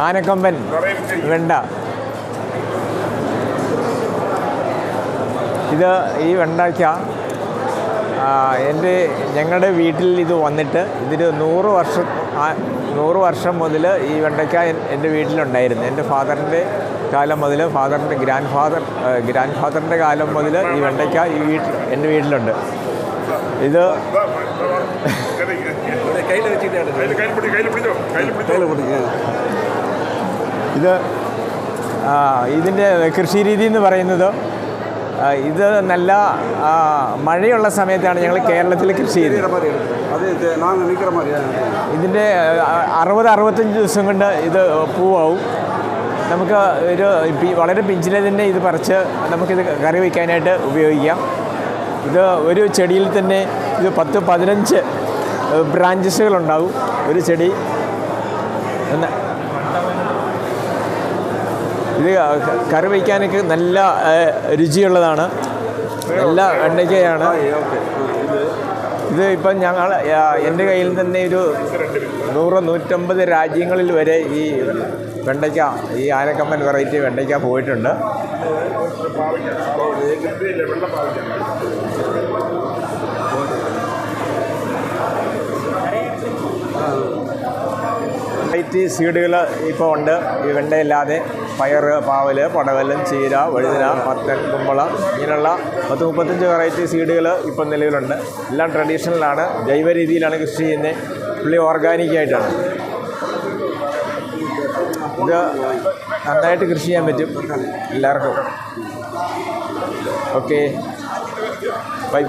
ആനക്കൊമ്പൻ വെണ്ട. ഇത് ഈ വെണ്ടയ്ക്ക എന്റെ ഞങ്ങളുടെ വീട്ടിൽ ഇത് വന്നിട്ട് ഇതിന് നൂറ് വർഷം നൂറ് വർഷം മുതൽ ഈ വെണ്ടയ്ക്ക എൻ- എന്റെ വീട്ടിലുണ്ടായിരുന്നു. എന്റെ ഫാദറിന്റെ കാലം മുതൽ ഫാദറിന്റെ ഗ്രാൻഡ് ഫാദർ ഗ്രാൻഡ് ഫാദറിന്റെ കാലം മുതൽ ഈ വെണ്ടയ്ക്ക ഈ വീട്ടിൽ എന്റെ വീട്ടിലുണ്ട്. ഇത് ഇത് ഇതിന്റെ കൃഷി രീതി എന്ന് പറയുന്നത് ഇത് നല്ല മഴയുള്ള സമയത്താണ് ഞങ്ങൾ കേരളത്തിൽ കൃഷി ചെയ്യുന്നത് ഇതിന്റെ അറുപത് അറുപത്തഞ്ച് ദിവസം കൊണ്ട് ഇത് പൂവാവും. നമുക്ക് ഒരു വളരെ പിഞ്ചിലതിന്റെ ഇത് പറിച്ച് നമുക്കിത് കറി വയ്ക്കാനായിട്ട് ഉപയോഗിക്കാം. ഇത് ഒരു ചെടിയിൽ തന്നെ ഇത് പത്ത് പതിനഞ്ച് ബ്രാഞ്ചസുകളുണ്ടാവും. ഒരു ചെടി. ഇത് കറി വയ്ക്കാനൊക്കെ നല്ല രുചിയുള്ളതാണ്. നല്ല എണ്ണയ്ക്കയാണ്. ഇത് ഇപ്പം ഞങ്ങൾ എന്റെ കയ്യിൽ തന്നെ ഒരു നൂറ് നൂറ്റമ്പത് രാജ്യങ്ങളിൽ വരെ ഈ വെണ്ടയ്ക്ക ഈ ആനക്കമ്പൻ വെറൈറ്റി വെണ്ടയ്ക്ക പോയിട്ടുണ്ട്. വെറൈറ്റി സീഡുകൾ ഇപ്പോൾ ഉണ്ട്. ഈ വെണ്ടയില്ലാതെ. പയർ പാവൽ പടവലം ചീര വഴുതന മത്തൻ കുമ്പള ഇങ്ങനെയുള്ള പത്ത് മുപ്പത്തഞ്ച് വെറൈറ്റി സീഡുകൾ ഇപ്പം നിലവിലുണ്ട്. എല്ലാം ട്രഡീഷണലാണ് ജൈവ രീതിയിലാണ് കൃഷി ചെയ്യുന്നത്. പുള്ളി ഓർഗാനിക്കായിട്ടാണ് ഇത് നന്നായിട്ട് കൃഷി ചെയ്യാൻ പറ്റും എല്ലാവർക്കും. Okay bye